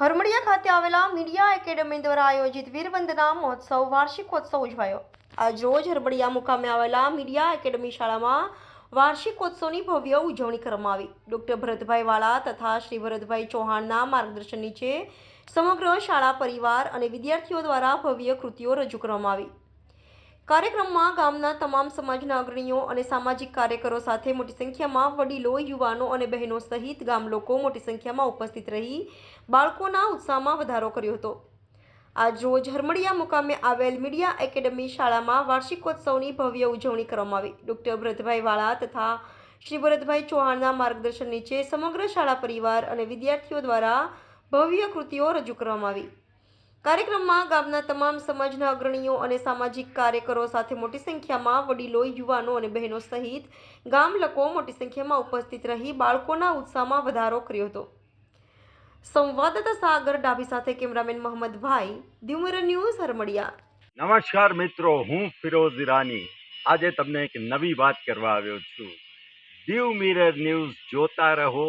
હરમડિયા ખાતે આવેલા media academy દ્વારા આયોજિત વીરવંદના મહોત્સવ વાર્ષિકોત્સવ ઉજવાયો. આજ રોજ હરમડિયા મુકામે આવેલા મીડિયા એકેડમી શાળામાં વાર્ષિકોત્સવની ભવ્ય ઉજવણી કરવામાં આવી. ડૉક્ટર ભરતભાઈ વાળા તથા શ્રી ભરતભાઈ ચૌહાણના માર્ગદર્શન નીચે સમગ્ર શાળા પરિવાર અને વિદ્યાર્થીઓ દ્વારા ભવ્ય કૃતિઓ રજૂ કરવામાં આવી. કાર્યક્રમમાં ગામના તમામ સમાજના અગ્રણીઓ અને સામાજિક કાર્યકરો સાથે મોટી સંખ્યામાં વડીલો, યુવાનો અને બહેનો સહિત ગામ લોકો મોટી સંખ્યામાં ઉપસ્થિત રહી બાળકોના ઉત્સાહમાં વધારો કર્યો હતો. આજ રોજ હરમડિયા મુકામે આવેલ મીડિયા એકેડમી શાળામાં વાર્ષિકોત્સવની ભવ્ય ઉજવણી કરવામાં આવી. ડોક્ટર ભરતભાઈ વાળા તથા શ્રી ભરતભાઈ ચૌહાણના માર્ગદર્શન નીચે સમગ્ર શાળા પરિવાર અને વિદ્યાર્થીઓ દ્વારા ભવ્ય કૃતિઓ રજૂ કરવામાં આવી. કાર્યક્રમમાં ગામના તમામ સમાજના અગ્રણીઓ અને સામાજિક કાર્યકરો સાથે મોટી સંખ્યામાં વડીલો, યુવાનો અને બહેનો સહિત ગામ લોકો મોટી સંખ્યામાં ઉપસ્થિત રહી બાળકોના ઉત્સાહમાં વધારો કર્યો હતો. સંવાદદાતા સાગર ડાભી સાથે કેમેરામેન મોહમ્મદભાઈ દ્યુમર ન્યૂઝ હરમડિયા. નમસ્કાર મિત્રો, હું ફિરોઝ ઈરાની. આજે તમને એક નવી વાત કરવા આવ્યો છું. દીવ મિરર ન્યૂઝ જોતા રહો